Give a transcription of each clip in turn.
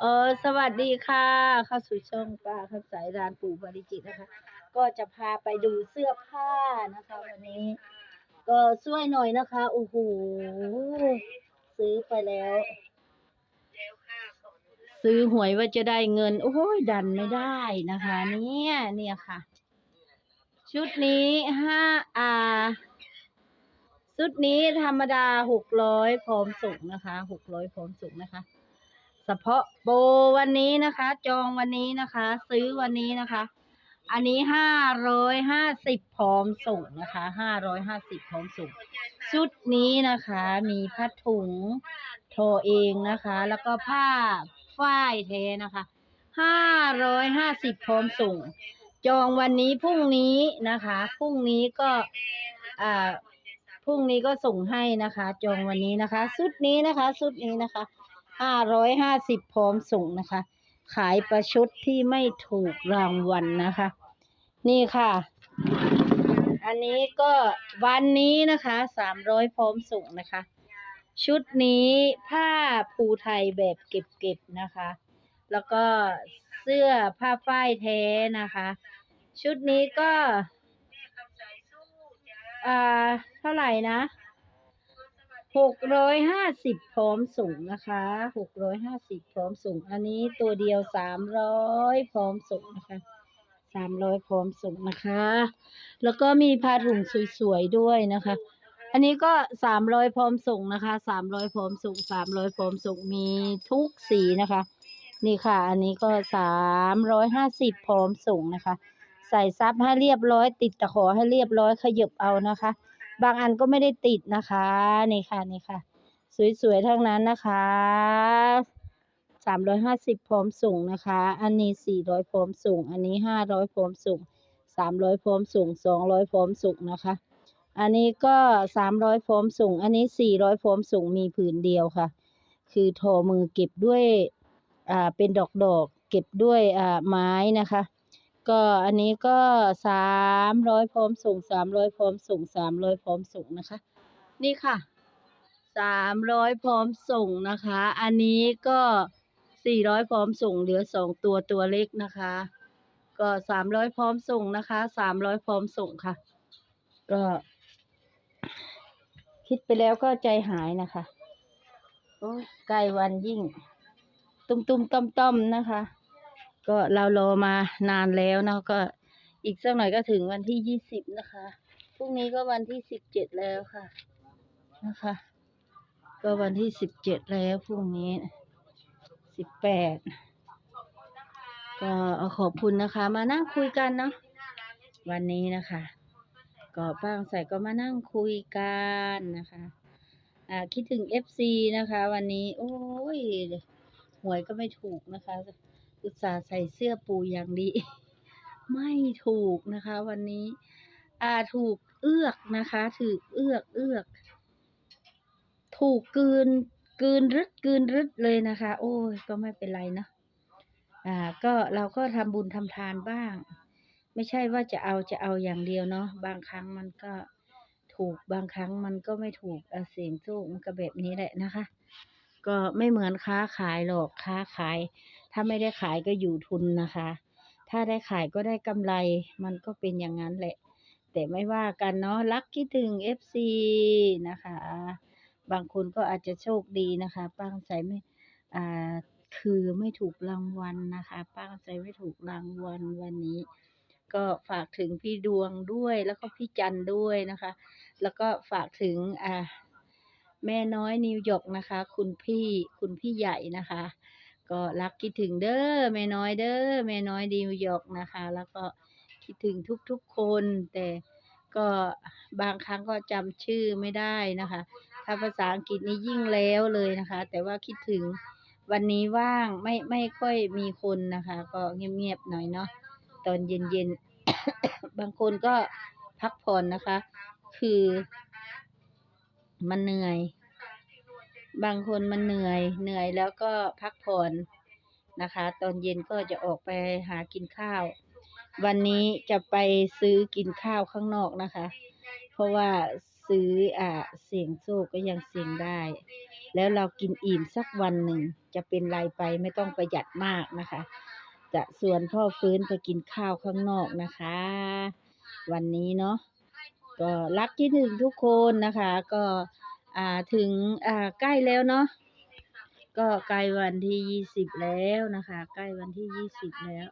เออสวัสดีค่ะ เข้าสู่ช่องป้าคำสายร้านปู่บริจิตนะคะ ก็จะพาไปดูเสื้อผ้านะคะ วันนี้ ก็ช่วยหน่อยนะคะโอ้โหซื้อไปแล้ว ซื้อหวยว่าจะได้เงิน โอ้ยดันไม่ได้นะคะ เนี่ยเนี่ยค่ะ ชุดนี้ห้าอ่าชุดนี้ธรรมดาหกร้อยพร้อมส่งนะคะหกร้อยพร้อมส่งนะคะ ฉพาะโปรวันนี้นะคะ จองวันนี้นะคะ ซื้อวันนี้นะคะ อันนี้ห้าร้อยห้าสิบพร้อมส่งนะคะห้าร้อยห้าสิบพร้อมส่ง ชุดนี้นะคะ มีผ้าถุงโทอเองนะคะ แล้วก็ผ้าฝ้ายเทนะคะห้าร้อยห้าสิบพร้อมส่ง จองวันนี้พรุ่งนี้นะคะพรุ่งนี้ก็อ่าพรุ่งนี้ก็ส่งให้นะคะ จองวันนี้นะคะชุดนี้นะคะชุดนี้นะคะ ห้าร้อยห้าสิบพร้อมส่งนะคะ ขายประชดที่ไม่ถูกรางวัลนะคะ นี่ค่ะ อันนี้ก็วันนี้นะคะสามร้อยพร้อมส่งนะคะ ชุดนี้ผ้าภูไทยแบบเก็บๆนะคะ แล้วก็เสื้อผ้าฝ้ายแท้นะคะ ชุดนี้ก็อ่าเท่าไหร่นะ หกร้อยห้าสิบพร้อมส่งนะคะหกร้อยห้าสิบพร้อมส่ง อันนี้ตัวเดียวสามร้อยพร้อมส่งนะคะสามร้อยพร้อมส่งนะคะ แล้วก็มีผ้าถุงสวยๆด้วยนะคะ อันนี้ก็สามร้อยพร้อมส่งนะคะสามร้อยพร้อมส่งสามร้อยพร้อมส่งมีทุกสีนะคะ นี่ค่ะ อันนี้ก็สามร้อยห้าสิบพร้อมส่งนะคะ ใส่ซับให้เรียบร้อย ติดตะขอให้เรียบร้อยขยบเอานะคะ บางอันก็ไม่ได้ติดนะคะนี่ค่ะนี่ค่ะ สวยๆทั้งนั้นนะคะสามร้อยห้าสิบพร้อมส่งนะคะ อันนี้สี่ร้อยพร้อมส่งอันนี้ห้าร้อยพร้อมส่งสามร้อยพร้อมส่งสองร้อยพร้อมส่งนะคะ อันนี้ก็สามร้อยพร้อมส่งอันนี้สี่ร้อยพร้อมส่งมีผืนเดียวค่ะ คือทอมือเก็บด้วย อ่า เป็นดอกดอกๆเก็บด้วย อ่า ไม้นะคะ ก็อันนี้ก็สามร้อยพร้อมส่งสามร้อยพร้อมส่งสามร้อยพร้อมส่งนะคะ นี่ค่ะสามร้อยพร้อมส่งนะคะ อันนี้ก็สี่ร้อยพร้อมส่งเหลือสองตัวตัวเล็กนะคะ ก็สามร้อยพร้อมส่งนะคะสามร้อยพร้อมส่งค่ะ ก็คิดไปแล้วก็ใจหายนะคะโอ้ใกล้วันยิ่ง ตุ้มตุ้มต้อมต้อมนะคะ ก็เรารอมานานแล้วเนาะก็อีกสักหน่อยก็ถึงวันที่ยี่สิบนะคะพรุ่งนี้ก็วันที่สิบเจ็ดแล้วค่ะนะคะ ก็วันที่สิบเจ็ดแล้วพรุ่งนี้สิบแปดก็ขอบคุณนะคะ มานั่งคุยกันเนาะวันนี้นะคะก็ป้างใส่ก็มานั่งคุยกันนะคะอ่าคิดถึงเอฟซีนะคะ วันนี้ โอ้ยหวยก็ไม่ถูกนะคะ อุตส่าห์ใส่เสื้อปูอย่างดี ไม่ถูกนะคะ วันนี้ อ่าถูกเอื้อกนะคะ ถูกเอื้อกเอื้อก ถูกกืนกืนรึดกืนรึดเลยนะคะ โอ้ยก็ไม่เป็นไรเนาะอ่า ก็เราก็ทำบุญทำทานบ้าง ไม่ใช่ว่าจะเอาจะเอาอย่างเดียวเนาะบางครั้งมันก็ถูกบางครั้งมันก็ไม่ถูกเสียงโชคมันก็แบบนี้แหละนะคะ ก็ไม่เหมือนค้าขายหรอกค้าขาย ถ้าไม่ได้ขายก็อยู่ทุนนะคะ ถ้าได้ขายก็ได้กำไร มันก็เป็นอย่างนั้นแหละ แต่ไม่ว่ากันเนาะรักคิดถึง FC นะคะ บางคนก็อาจจะโชคดีนะคะป้างใจไม่อ่าคือไม่ถูกรางวัลนะคะ ป้างใจไม่ถูกรางวัลวันนี้ ก็ฝากถึงพี่ดวงด้วยแล้วก็พี่จันด้วยนะคะ แล้วก็ฝากถึงอ่าแม่น้อยนิวยอร์กนะคะ คุณพี่คุณพี่ใหญ่นะคะ ก็รักคิดถึงเด้อแม่น้อยเด้อแม่น้อยนิวยอร์กนะคะ แล้วก็คิดถึงทุกๆคน แต่ก็บางครั้งก็จำชื่อไม่ได้นะคะ ถ้าภาษาอังกฤษนี่ยิ่งแล้วเลยนะคะ แต่ว่าคิดถึงวันนี้ว่างไม่ไม่ค่อยมีคนนะคะ ก็เงียบๆหน่อยเนาะตอนเย็นๆ บางคนก็พักผ่อนนะคะ คือมันเหนื่อย บางคนมันเหนื่อย เหนื่อยแล้วก็พักผ่อนนะคะ ตอนเย็นก็จะออกไปหากินข้าว วันนี้จะไปซื้อกินข้าวข้างนอกนะคะ เพราะว่าซื้ออ่าเสี่ยงโชคก็ยังเสี่ยงได้ แล้วเรากินอิ่มสักวันหนึ่งจะเป็นไรไปไม่ต้องประหยัดมากนะคะ จะชวนพ่อฟื้นไปกินข้าวข้างนอกนะคะ วันนี้เนาะก็รักที่ถึงทุกคนนะคะ ก็ อ่าถึงอ่าใกล้แล้วเนาะก็ใกล้วันที่ยี่สิบแล้วนะคะ ใกล้วันที่ยี่สิบแล้ว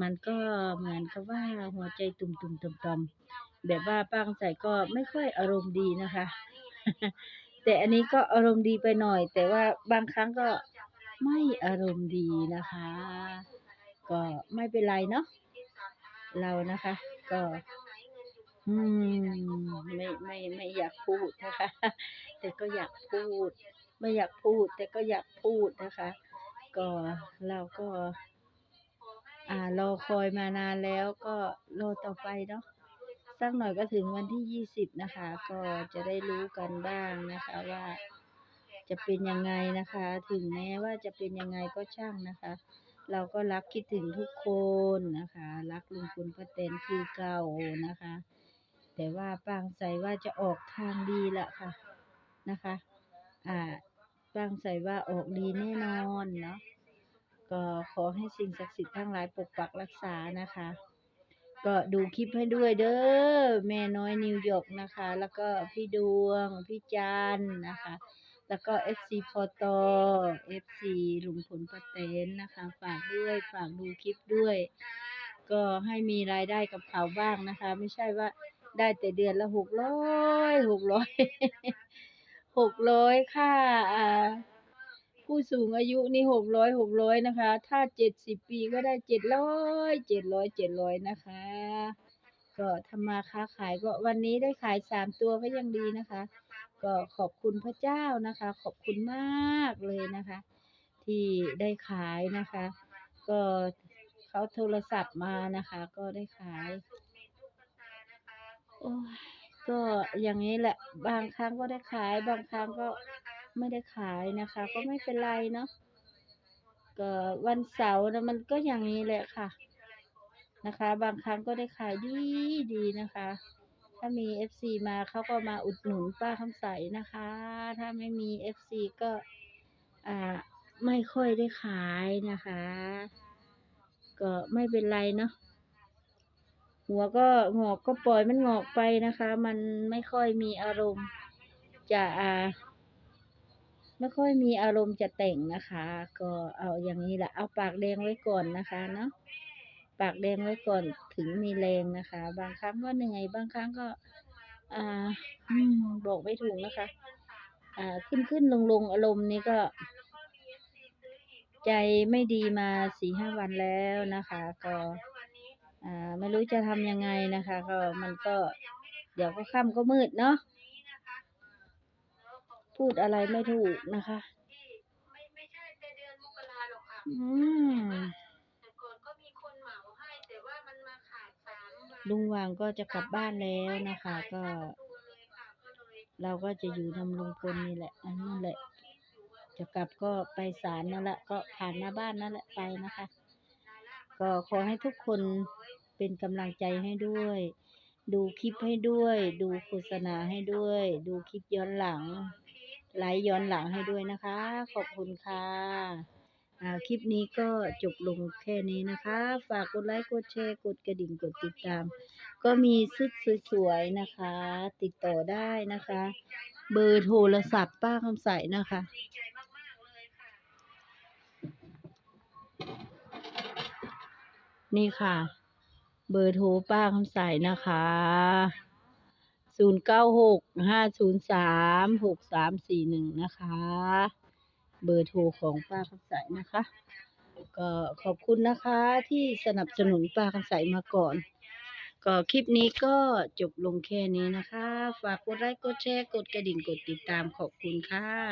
มันก็เหมือนกับว่าหัวใจตุ่มๆต่อมแบบว่าป้าคำใส่ก็ไม่ค่อยอารมณ์ดีนะคะ แต่อันนี้ก็อารมณ์ดีไปหน่อย แต่ว่าบางครั้งก็ไม่อารมณ์ดีนะคะ ก็ไม่เป็นไรเนาะเรานะคะ ก็ อืมไม่ไม่ไม่อยากพูดนะคะ แต่ก็อยากพูด ไม่อยากพูด แต่ก็อยากพูดนะคะ ก็เราก็ อ่ารอคอยมานานแล้วก็รอต่อไปเนาะสักหน่อยก็ถึงวันที่ยี่สิบนะคะ ก็จะได้รู้กันบ้างนะคะว่า จะเป็นยังไงนะคะ ถึงแม้ว่าจะเป็นยังไงก็ช่างนะคะ เราก็รักคิดถึงทุกคนนะคะ รักลุงพลป้าแตนคือเก่านะคะ แต่ว่าปางใสว่าจะออกทางดีละค่ะนะคะ อ่าปางใสว่าออกดีแน่นอนเนาะก็ขอให้สิ่งศักดิ์สิทธิ์ทั้งหลายปกปักรักษานะคะ ก็ดูคลิปให้ด้วยเด้อแม่น้อยนิวยอร์กนะคะ แล้วก็พี่ดวง พี่จันนะคะ แล้วก็ FC พอตอ FC ลุงพลป้าแตนนะคะ ฝากด้วยฝากดูคลิปด้วย ก็ให้มีรายได้กับเขาบ้างนะคะ ไม่ใช่ว่า ได้แต่เดือนละหกร้อยหกร้อยหกร้อยค่าอ่าผู้สูงอายุนี่หกร้อยหกร้อยนะคะ ถ้าเจ็ดสิบปีก็ได้เจ็ดร้อยเจ็ดร้อยเจ็ดร้อยนะคะ ก็ทำมาค้าขายก็วันนี้ได้ขายสามตัวก็ยังดีนะคะ ก็ขอบคุณพระเจ้านะคะ ขอบคุณมากเลยนะคะ ที่ได้ขายนะคะ ก็เขาโทรศัพท์มานะคะ ก็ได้ขายโอ้ย ก็อย่างนี้แหละ บางครั้งก็ได้ขาย บางครั้งก็ไม่ได้ขายนะคะ ก็ไม่เป็นไรเนาะก็วันเสาร์นะมันก็อย่างนี้แหละค่ะ นะคะ บางครั้งก็ได้ขายดีดีนะคะ ถ้ามีเอฟซีมาเขาก็มาอุดหนุนป้าคำใสนะคะ ถ้าไม่มีเอฟซีก็อ่าไม่ค่อยได้ขายนะคะ ก็ไม่เป็นไรเนาะ หัวก็งอกก็ปล่อยมันงอกไปนะคะ มันไม่ค่อยมีอารมณ์จะอ่าไม่ค่อยมีอารมณ์จะแต่งนะคะ ก็เอาอย่างนี้แหละเอาปากแดงไว้ก่อนนะคะเนาะปากแดงไว้ก่อนถึงมีแรงนะคะ บางครั้งก็เหนื่อยบางครั้งก็อ่าบอกไม่ถูกนะคะ อ่าขึ้นขึ้นลงลงอารมณ์นี้ก็ ใจไม่ดีมาสี่ห้าวันแล้วนะคะ ก็ อ่าไม่รู้จะทำยังไงนะคะ ก็มันก็เดี๋ยวก็ค่ำก็มืดเนาะพูดอะไรไม่ถูกนะคะอืมลุงวางก็จะกลับบ้านแล้วนะคะ ก็เลยค่ะก็เลยเราก็จะอยู่นำลุงพลนี่แหละ อันนั่นแหละ จะกลับก็ไปศาลนั่นแหละ ก็ผ่านหน้าบ้านนั่นแหละไปนะคะ ก็ขอให้ทุกคนเป็นกำลังใจให้ด้วย ดูคลิปให้ด้วย ดูโฆษณาให้ด้วย ดูคลิปย้อนหลัง ไลฟ์ย้อนหลังให้ด้วยนะคะ ขอบคุณค่ะคลิปนี้ก็จบลงแค่นี้นะคะ ฝากกดไลค์ กดแชร์ กดกระดิ่ง กดติดตาม ก็มีชุดสวยๆนะคะ ติดต่อได้นะคะ เบอร์โทรศัพท์ป้าคำใสนะคะ ดีใจมากๆเลยค่ะ นี่ค่ะ เบอร์โทรป้าคำใสนะคะศูนย์เก้าหกห้าศูนย์สามหกสามสี่หนึ่งนะคะ เบอร์โทรของป้าคำใสนะคะ ก็ขอบคุณนะคะที่สนับสนุนป้าคำใสมาก่อน ก็คลิปนี้ก็จบลงแค่นี้นะคะ ฝากกดไลค์กดแชร์กดกระดิ่งกดติดตามขอบคุณค่ะ